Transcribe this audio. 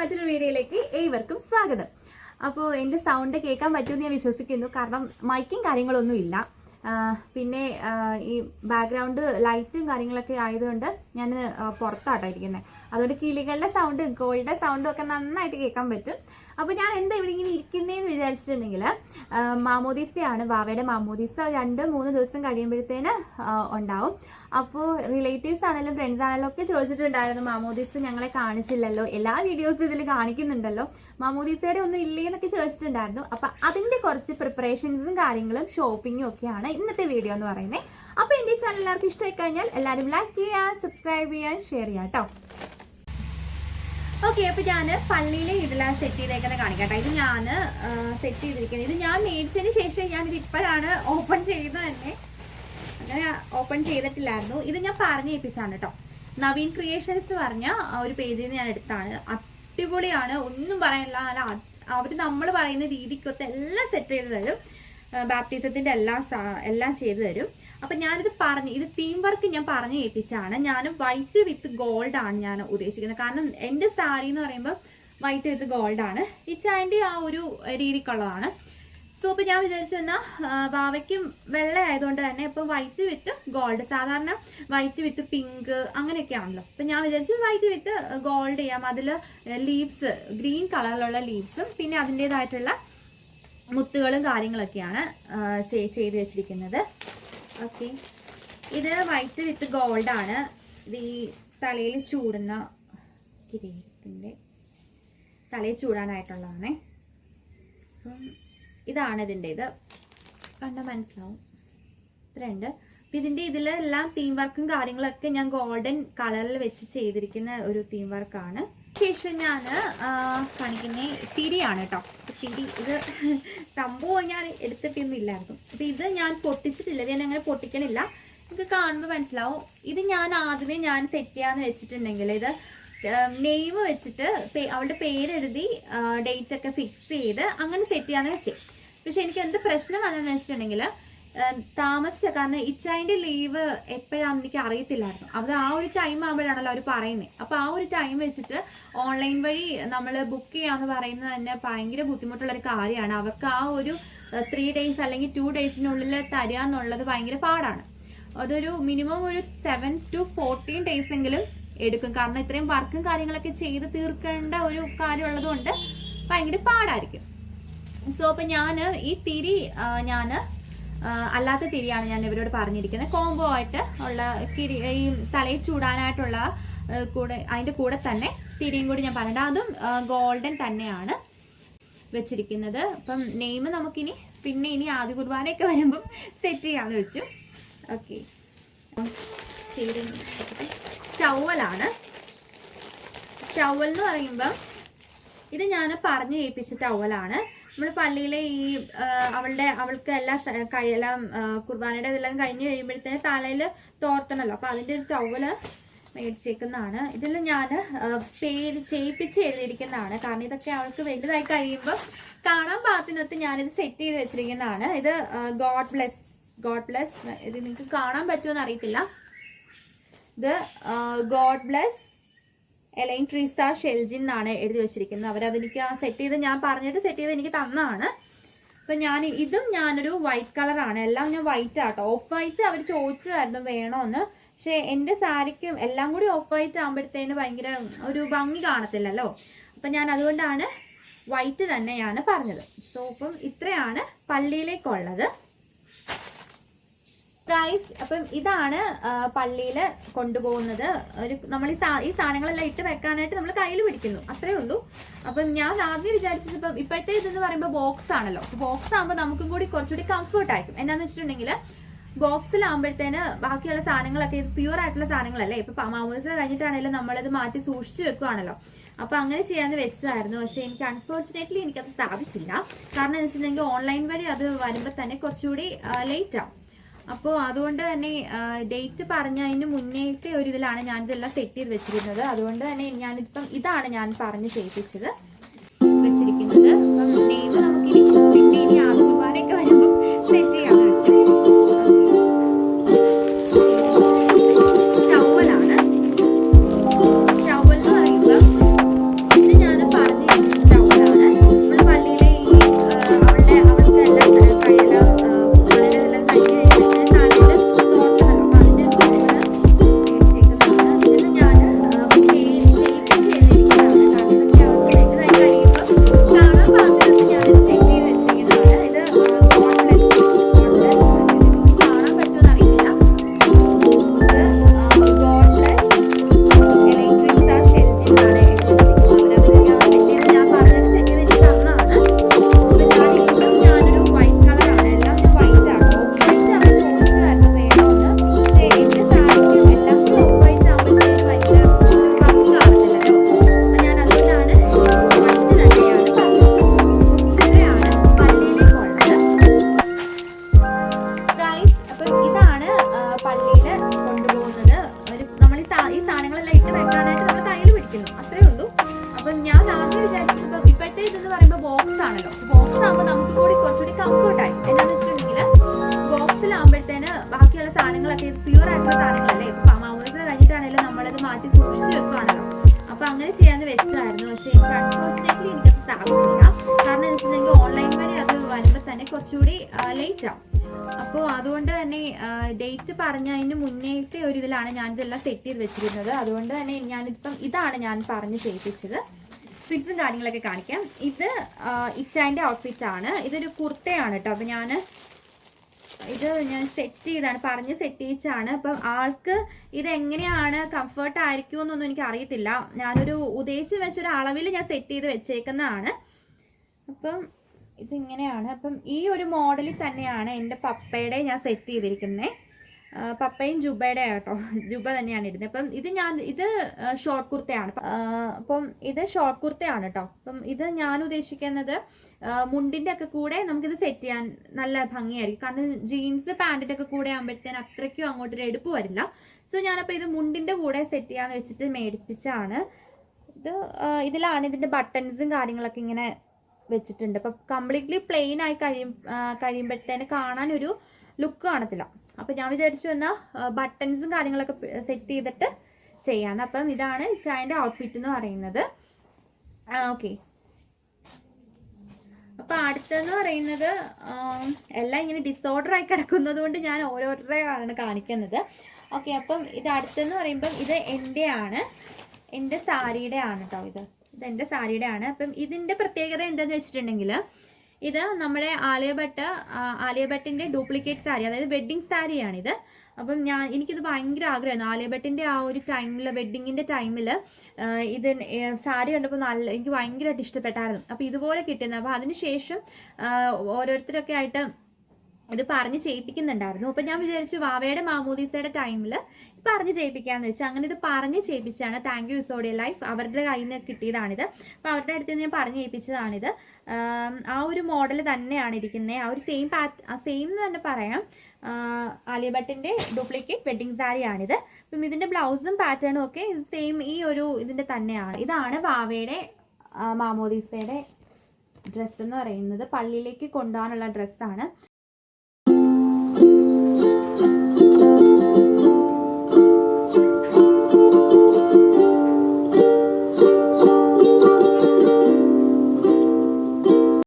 മറ്റൊരു വീഡിയോയിലേക്ക് ഏവർക്കും സ്വാഗതം. അപ്പോൾ എന്റെ സൗണ്ട് കേൾക്കാൻ പറ്റുമെന്ന് ഞാൻ വിശ്വസിക്കുന്നു. കാരണം മൈക്കും കാര്യങ്ങളൊന്നും ഇല്ല. പിന്നെ ഈ ബാക്ക്ഗ്രൗണ്ട് ലൈറ്റും കാര്യങ്ങളൊക്കെ ആയതുകൊണ്ട് ഞാൻ പുറത്താട്ടോ ഇരിക്കുന്നത് അതുകൊണ്ട് കിളികളുടെ സൗണ്ടും കോഴിയുടെ സൗണ്ടും ഒക്കെ നന്നായിട്ട് കേൾക്കാൻ പറ്റും. അപ്പോൾ ഞാൻ എന്താ ഇവിടെ ഇങ്ങനെ ഇരിക്കുന്നതെന്ന് വിചാരിച്ചിട്ടുണ്ടെങ്കിൽ മാമോദീസയാണ് വാവയുടെ മാമോദീസ രണ്ട് മൂന്ന് ദിവസം കഴിയുമ്പോഴത്തേന് ഉണ്ടാവും. അപ്പോൾ റിലേറ്റീവ്സ് ആണെങ്കിലും ഫ്രണ്ട്സ് ആണെങ്കിലും ഒക്കെ ചോദിച്ചിട്ടുണ്ടായിരുന്നു മാമോദീസ് ഞങ്ങളെ കാണിച്ചില്ലല്ലോ എല്ലാ വീഡിയോസും ഇതിൽ കാണിക്കുന്നുണ്ടല്ലോ മാമോദീസയുടെ ഒന്നും ഇല്ലേ എന്നൊക്കെ ചോദിച്ചിട്ടുണ്ടായിരുന്നു. അപ്പൊ അതിന്റെ കുറച്ച് പ്രിപ്പറേഷൻസും കാര്യങ്ങളും ഷോപ്പിങ്ങും ഒക്കെയാണ് ഇന്നത്തെ വീഡിയോ എന്ന് പറയുന്നത് അപ്പൊ എന്റെ ചാനൽ എല്ലാവർക്കും ഇഷ്ടമായി കഴിഞ്ഞാൽ എല്ലാവരും ലൈക്ക് ചെയ്യുക സബ്സ്ക്രൈബ് ചെയ്യുക ഷെയർ ചെയ്യാം കേട്ടോ ഓക്കെ അപ്പൊ ഞാൻ പള്ളിയിലെ ഇതെല്ലാം സെറ്റ് ചെയ്തേക്കുന്നത് കാണിക്കട്ടെ. ഇത് ഞാൻ സെറ്റ് ചെയ്തിരിക്കുന്നത്. ഇത് ഞാൻ മേടിച്ചതിന് ശേഷം ഞാൻ ഇത് ഇപ്പോഴാണ് ഓപ്പൺ ചെയ്തത് തന്നെ. അങ്ങനെ ഓപ്പൺ ചെയ്തിട്ടില്ലായിരുന്നു. ഇത് ഞാൻ പറഞ്ഞു ഏൽപ്പിച്ചാണ് കേട്ടോ നവീൻ ക്രിയേഷൻസ് പറഞ്ഞ ഒരു പേജിൽ നിന്ന് ഞാൻ എടുത്താണ്. അടിപൊളിയാണ്. ഒന്നും പറയാനില്ല. നല്ല അവർ നമ്മൾ പറയുന്ന രീതിക്കൊത്ത് എല്ലാം സെറ്റ് ചെയ്ത് തരും. ബാപ്റ്റിസത്തിന്റെ എല്ലാം എല്ലാം ചെയ്തു തരും. അപ്പൊ ഞാനിത് പറഞ്ഞു ഇത് തീം വർക്ക് ഞാൻ പറഞ്ഞു ഏൽപ്പിച്ചാണ്. ഞാൻ വൈറ്റ് വിത്ത് ഗോൾഡ് ആണ് ഞാൻ ഉദ്ദേശിക്കുന്നത്. കാരണം എന്റെ സാരി എന്ന് പറയുമ്പോൾ വൈറ്റ് വിത്ത് ഗോൾഡ് ആണ്. ഈ ചായന്റെ ആ ഒരു രീതിക്കുള്ളതാണ്. സോ ഇപ്പൊ ഞാൻ വിചാരിച്ചു എന്നാൽ വാവയ്ക്കും വെള്ള ആയതുകൊണ്ട് തന്നെ ഇപ്പൊ വൈറ്റ് വിത്ത് ഗോൾഡ് സാധാരണ വൈറ്റ് വിത്ത് പിങ്ക് അങ്ങനെയൊക്കെ ആണല്ലോ. അപ്പൊ ഞാൻ വിചാരിച്ചു വൈറ്റ് വിത്ത് ഗോൾഡ് ചെയ്യാം. അതിൽ ലീവ്സ് ഗ്രീൻ കളറിലുള്ള ലീവ്സും പിന്നെ അതിന്റെതായിട്ടുള്ള മുത്തുകളും കാര്യങ്ങളൊക്കെയാണ് ചെയ്ത് വെച്ചിരിക്കുന്നത്. ഓക്കെ ഇത് വൈറ്റ് വിത്ത് ഗോൾഡ് ആണ്. ഇത് ഈ തലയിൽ ചൂടുന്ന കിരീടത്തിന്റെ തലയിൽ ചൂടാനായിട്ടുള്ളതാണേ. അപ്പം ഇതാണ് ഇതിന്റെ ഇത് കണ്ട മനസ്സിലാവും. ഇത്രയുണ്ട് അപ്പം ഇതിന്റെ ഇതിലെല്ലാം തീം വർക്കും കാര്യങ്ങളൊക്കെ ഞാൻ ഗോൾഡൻ കളറിൽ വെച്ച് ചെയ്തിരിക്കുന്ന ഒരു തീം വർക്കാണ് ശേഷം ഞാൻ കാണിക്കുന്ന തിരിയാണ് കേട്ടോ തിരി ഇത് സംഭവം ഞാൻ എടുത്തിട്ടൊന്നുമില്ലായിരുന്നു. അപ്പം ഇത് ഞാൻ പൊട്ടിച്ചിട്ടില്ല ഇത് ഞാൻ അങ്ങനെ പൊട്ടിക്കണില്ല. ഇത് കാണുമ്പോൾ മനസ്സിലാവും ഇത് ഞാൻ ആദ്യമേ ഞാൻ സെറ്റ് ചെയ്യാന്ന് വെച്ചിട്ടുണ്ടെങ്കിൽ ഇത് നെയിം വെച്ചിട്ട് അവളുടെ പേരെഴുതി ഡേറ്റ് ഒക്കെ ഫിക്സ് ചെയ്ത് അങ്ങനെ സെറ്റ് ചെയ്യാന്ന് വെച്ചേ. പക്ഷെ എനിക്ക് എന്ത് പ്രശ്നം വന്നതെന്ന് വെച്ചിട്ടുണ്ടെങ്കിൽ താമസിച്ച. കാരണം ഇച്ചായന്റെ ലീവ് എപ്പോഴാണെന്ന് എനിക്ക് അറിയത്തില്ലായിരുന്നു. അത് ആ ഒരു ടൈം ആകുമ്പോഴാണല്ലോ അവർ പറയുന്നത് അപ്പോൾ ആ ഒരു ടൈം വെച്ചിട്ട് ഓൺലൈൻ വഴി നമ്മൾ ബുക്ക് ചെയ്യാന്ന് പറയുന്നത് തന്നെ ഭയങ്കര ബുദ്ധിമുട്ടുള്ള ഒരു കാര്യമാണ്. അവർക്ക് ആ ഒരു ത്രീ ഡേയ്സ് അല്ലെങ്കിൽ ടു ഡേയ്സിനുള്ളിൽ തരിക എന്നുള്ളത് ഭയങ്കര പാടാണ്. അതൊരു മിനിമം ഒരു സെവൻ ടു ഫോർട്ടീൻ ഡേയ്സ് എങ്കിലും എടുക്കും. കാരണം ഇത്രയും വർക്കും കാര്യങ്ങളൊക്കെ ചെയ്ത് തീർക്കേണ്ട ഒരു കാര്യം ഉള്ളതുകൊണ്ട് ഭയങ്കര പാടായിരിക്കും. സോ അപ്പൊ ഞാൻ ഈ തിരി ഞാൻ അല്ലാത്ത തിരിയാണ് ഞാൻ ഇവരോട് പറഞ്ഞിരിക്കുന്നത്. കോംബോ ആയിട്ട് ഉള്ള കിരി ഈ തലയിൽ ചൂടാനായിട്ടുള്ള കൂടെ അതിന്റെ കൂടെ തന്നെ തിരിയും കൂടി ഞാൻ പറഞ്ഞിട്ട് അതും ഗോൾഡൻ തന്നെയാണ് വെച്ചിരിക്കുന്നത്. അപ്പം നെയിം നമുക്കിനി പിന്നെ ഇനി ആദ്യ കുർബാനയൊക്കെ വരുമ്പം സെറ്റ് ചെയ്യാമെന്ന് വെച്ചു. ഓക്കെ. ടവലാണ്. ടവൽ എന്ന് പറയുമ്പം ഇത് ഞാൻ പറഞ്ഞു ഏൽപ്പിച്ച ടവലാണ് നമ്മൾ പള്ളിയിലെ ഈ അവളുടെ അവൾക്ക് എല്ലാ കഴിയെല്ലാം കുർബാനയുടെ ഇതെല്ലാം കഴിഞ്ഞ് കഴിയുമ്പോഴത്തേന് തലയിൽ തോർത്തണല്ലോ. അപ്പം അതിന്റെ ഒരു ടവൽ മേടിച്ചേക്കുന്നതാണ്. ഇതിൽ ഞാൻ പേര് ചെയ്യിപ്പിച്ച് എഴുതിയിരിക്കുന്നതാണ്. കാരണം ഇതൊക്കെ അവൾക്ക് വലുതായി കഴിയുമ്പോൾ കാണാൻ പാകത്തിനൊത്ത് ഞാനിത് സെറ്റ് ചെയ്ത് വെച്ചിരിക്കുന്നതാണ്. ഇത് ഗോഡ് ബ്ലെസ് ഗോഡ് ബ്ലെസ് ഇത് നിങ്ങൾക്ക് കാണാൻ പറ്റുമെന്ന് അറിയത്തില്ല. ഇത് God bless Elaine Treesa Sheljin എന്നാണ് എഴുതി വെച്ചിരിക്കുന്നത്. അവരതെനിക്ക് ആ സെറ്റ് ചെയ്ത് ഞാൻ പറഞ്ഞിട്ട് സെറ്റ് ചെയ്ത് എനിക്ക് തന്നാണ്. അപ്പം ഞാൻ ഇതും ഞാനൊരു വൈറ്റ് കളറാണ് എല്ലാം ഞാൻ വൈറ്റ് ആട്ടോ. ഓഫ് വൈറ്റ് അവർ ചോദിച്ചതായിരുന്നു വേണോന്ന്. പക്ഷേ എന്റെ സാരിക്കും എല്ലാം കൂടി ഓഫ് വൈറ്റ് ആകുമ്പോഴത്തേന് ഭയങ്കര ഒരു ഭംഗി കാണത്തില്ലല്ലോ. അപ്പം ഞാൻ അതുകൊണ്ടാണ് വൈറ്റ് തന്നെയാണ് പറഞ്ഞത്. സോ ഇപ്പം ഇത്രയാണ് പള്ളിയിലേക്കുള്ളത്. ഗൈസ് അപ്പം ഇതാണ് പള്ളിയിൽ കൊണ്ടുപോകുന്നത്. ഒരു നമ്മൾ ഈ സാ ഈ സാധനങ്ങളെല്ലാം ഇട്ട് വെക്കാനായിട്ട് നമ്മൾ കയ്യിൽ പിടിക്കുന്നു. അത്രേ ഉള്ളൂ. അപ്പം ഞാൻ ആദ്യം വിചാരിച്ചത് ഇപ്പം ഇപ്പോഴത്തെ ഇതെന്ന് പറയുമ്പോൾ ബോക്സ് ആണല്ലോ. ബോക്സ് ആകുമ്പോൾ നമുക്കും കൂടി കുറച്ചുകൂടി കംഫർട്ട് ആയിരിക്കും. എന്നാന്ന് വെച്ചിട്ടുണ്ടെങ്കിൽ ബോക്സിലാകുമ്പോഴത്തേന് ബാക്കിയുള്ള സാധനങ്ങളൊക്കെ ഇത് പ്യൂർ ആയിട്ടുള്ള സാധനങ്ങളല്ലേ? ഇപ്പൊ മാമോദിസ കഴിഞ്ഞിട്ടാണെങ്കിലും നമ്മളിത് മാറ്റി സൂക്ഷിച്ചു വെക്കുവാണല്ലോ. അപ്പൊ അങ്ങനെ ചെയ്യാന്ന് വെച്ചതായിരുന്നു. പക്ഷെ എനിക്ക് അൺഫോർച്ചുനേറ്റ്ലി എനിക്കത് സാധിച്ചില്ല. കാരണം എന്ന് വെച്ചിട്ടുണ്ടെങ്കിൽ ഓൺലൈൻ വഴി അത് വരുമ്പോൾ തന്നെ കുറച്ചുകൂടി ലേറ്റ് ആവും. അപ്പോൾ അതുകൊണ്ട് തന്നെ ഡേറ്റ് പറഞ്ഞതിന് മുന്നേത്തെ ഒരു ഇതിലാണ് ഞാൻ ഇതെല്ലാം സെറ്റ് ചെയ്ത് വെച്ചിരുന്നത്. അതുകൊണ്ട് തന്നെ ഞാനിപ്പം ഇതാണ് ഞാൻ പറഞ്ഞ് ചെയ്യിപ്പിച്ചത് വെച്ചിരിക്കുന്നത്. അപ്പം നെയിം നമുക്ക് ഇനി പിന്നെ ഇനി ആദ്യ കുർബാനയൊക്കെ വരുമ്പോൾ ബോക്സ് ആണല്ലോ. ബോക്സ് ആകുമ്പോൾ നമുക്ക് കൂടി കുറച്ചുകൂടി കംഫർട്ട് ആയി. എന്താണെന്ന് വെച്ചിട്ടുണ്ടെങ്കിൽ ബോക്സിലാകുമ്പോഴത്തേന് ബാക്കിയുള്ള സാധനങ്ങളൊക്കെ പ്യുവർ ആയിട്ടുള്ള സാധനങ്ങളല്ലേ? മാമോദിസ കഴിഞ്ഞിട്ടാണെങ്കിലും നമ്മളത് മാറ്റി സൂക്ഷിച്ച് വെക്കുകയാണല്ലോ അപ്പൊ അങ്ങനെ ചെയ്യാന്ന് വെച്ചതായിരുന്നു. പക്ഷേ എനിക്ക് അൺഫോർച്ചുനേറ്റ്ലി എനിക്കത് സാധിച്ചില്ല. കാരണം എന്ന് വെച്ചിട്ടുണ്ടെങ്കിൽ ഓൺലൈൻ വഴി അത് വരുമ്പോൾ തന്നെ കുറച്ചുകൂടി ലേറ്റ് ആവും. അപ്പോൾ അതുകൊണ്ട് തന്നെ ഡേറ്റ് പറഞ്ഞതിന് മുന്നേത്തെ ഒരു ഇതിലാണ് ഞാനിതെല്ലാം സെറ്റ് ചെയ്ത് വെച്ചിരുന്നത്. അതുകൊണ്ട് തന്നെ ഞാനിപ്പം ഇതാണ് ഞാൻ പറഞ്ഞ് ചെയ്യിപ്പിച്ചത്. ഫിറ്റ്സും കാര്യങ്ങളൊക്കെ കാണിക്കാം. ഇത് ഇച്ചാന്റെ ഔട്ട്ഫിറ്റ് ആണ്. ഇതൊരു കുർത്തയാണ് കേട്ടോ അപ്പോൾ ഞാൻ ഇത് ഞാൻ സെറ്റ് ചെയ്താണ്. പറഞ്ഞ് സെറ്റ് ചെയ്യിച്ചാണ്. അപ്പം ആൾക്ക് ഇതെങ്ങനെയാണ് എങ്ങനെയാണ് ആയിരിക്കും എന്നൊന്നും എനിക്ക് അറിയത്തില്ല. ഞാനൊരു ഉദ്ദേശിച്ച് വെച്ചൊരു അളവിൽ ഞാൻ സെറ്റ് ചെയ്ത് വെച്ചേക്കുന്നതാണ്. അപ്പം ഇതിങ്ങനെയാണ്. അപ്പം ഈ ഒരു മോഡലിൽ തന്നെയാണ് എന്റെ പപ്പയുടെ ഞാൻ സെറ്റ് ചെയ്തിരിക്കുന്നത് പപ്പയും ജുബയുടെ കേട്ടോ ജുബ തന്നെയാണ് ഇടുന്നത് അപ്പം ഇത് ഞാൻ ഇത് ഷോർട്ട് കുർത്തയാണ്. അപ്പം ഇത് ഷോർട്ട് കുർത്തയാണ് കേട്ടോ അപ്പം ഇത് ഞാൻ ഉദ്ദേശിക്കുന്നത് മുണ്ടിന്റെ ഒക്കെ കൂടെ നമുക്കിത് സെറ്റ് ചെയ്യാൻ നല്ല ഭംഗിയായിരിക്കും. കാരണം ജീൻസ് പാന്റിന്റെ ഒക്കെ കൂടെ ആകുമ്പോഴത്തേന് അത്രയ്ക്കും അങ്ങോട്ടൊരു എടുപ്പ് വരില്ല. സോ ഞാനപ്പോൾ ഇത് മുണ്ടിന്റെ കൂടെ സെറ്റ് ചെയ്യാന്ന് വെച്ചിട്ട് മേടിപ്പിച്ചാണ്. ഇത് ഇതിലാണ് ഇതിന്റെ ബട്ടൺസും കാര്യങ്ങളൊക്കെ ഇങ്ങനെ വെച്ചിട്ടുണ്ട്. അപ്പം കംപ്ലീറ്റ്ലി പ്ലെയിൻ ആയി കഴിയും കഴിയുമ്പോഴത്തേന് കാണാനൊരു ലുക്ക് കാണത്തില്ല. അപ്പം ഞാൻ വിചാരിച്ചു എന്നാൽ ബട്ടൺസും കാര്യങ്ങളൊക്കെ സെറ്റ് ചെയ്തിട്ട് ചെയ്യാന്ന്. അപ്പം ഇതാണ് ചായന്റെ ഔട്ട്ഫിറ്റ് എന്ന് പറയുന്നത്. ഓക്കെ അപ്പം അടുത്തെന്ന് പറയുന്നത് എല്ലാം ഇങ്ങനെ ഡിസോർഡർ ആയി കിടക്കുന്നത് കൊണ്ട് ഞാൻ ഓരോരുത്തരെയാണ് കാണിക്കുന്നത്. ഓക്കെ അപ്പം ഇത് അടുത്തെന്ന് പറയുമ്പം ഇത് എന്റെ ആണ് എന്റെ സാരിയുടെ ആണ് കേട്ടോ ഇത്. ഇത് എന്റെ സാരിയുടെ ആണ് അപ്പം ഇതിന്റെ പ്രത്യേകത എന്താണെന്ന് വെച്ചിട്ടുണ്ടെങ്കിൽ ഇത് നമ്മുടെ ആലിയഭട്ട് ആലിയഭട്ടിന്റെ ഡ്യൂപ്ലിക്കേറ്റ് സാരി അതായത് വെഡ്ഡിങ് സാരിയാണിത്. അപ്പം ഞാൻ എനിക്കിത് ഭയങ്കര ആഗ്രഹമായിരുന്നു. ആലിയഭട്ടിന്റെ ആ ഒരു ടൈമിൽ വെഡ്ഡിങ്ങിന്റെ ടൈമിൽ ഇത് സാരി കണ്ടപ്പോൾ നല്ല എനിക്ക് ഭയങ്കരമായിട്ട് ഇഷ്ടപ്പെട്ടായിരുന്നു. അപ്പോൾ ഇതുപോലെ കിട്ടുന്നത് അപ്പോൾ അതിനുശേഷം ഓരോരുത്തരൊക്കെ ആയിട്ട് ഇത് പറഞ്ഞ് ചെയ്യിപ്പിക്കുന്നുണ്ടായിരുന്നു. അപ്പം ഞാൻ വിചാരിച്ചു വാവയുടെ മാമോദീസയുടെ ടൈമിൽ പറഞ്ഞ് ചെയ്യിപ്പിക്കാന്ന് വെച്ചു. അങ്ങനെ ഇത് പറഞ്ഞ് ചെയ്യിപ്പിച്ചാണ് താങ്ക് യു സോഡിയ ലൈഫ് അവരുടെ കയ്യിൽ നിന്ന് കിട്ടിയതാണിത്. അപ്പോൾ അവരുടെ അടുത്ത് ഞാൻ പറഞ്ഞ് ചെയ്യിപ്പിച്ചതാണിത്. ആം, ഒരു മോഡൽ തന്നെയാണ് ഇരിക്കുന്നത് ആ ഒരു സെയിം പാറ്റ് സെയിം എന്ന് തന്നെ പറയാം. ആലിയ ഭട്ടിന്റെ ഡ്യൂപ്ലിക്കേറ്റ് വെഡ്ഡിങ് സാരിയാണിത് അപ്പം ഇതിന്റെ ബ്ലൗസും പാറ്റേണും ഒക്കെ സെയിം ഈ ഒരു ഇതിന്റെ തന്നെയാണ്. ഇതാണ് വാവയുടെ മാമോദീസയുടെ ഡ്രസ്സ് എന്ന് പറയുന്നത്. പള്ളിയിലേക്ക് കൊണ്ടുപോകാനുള്ള ഡ്രസ്സാണ്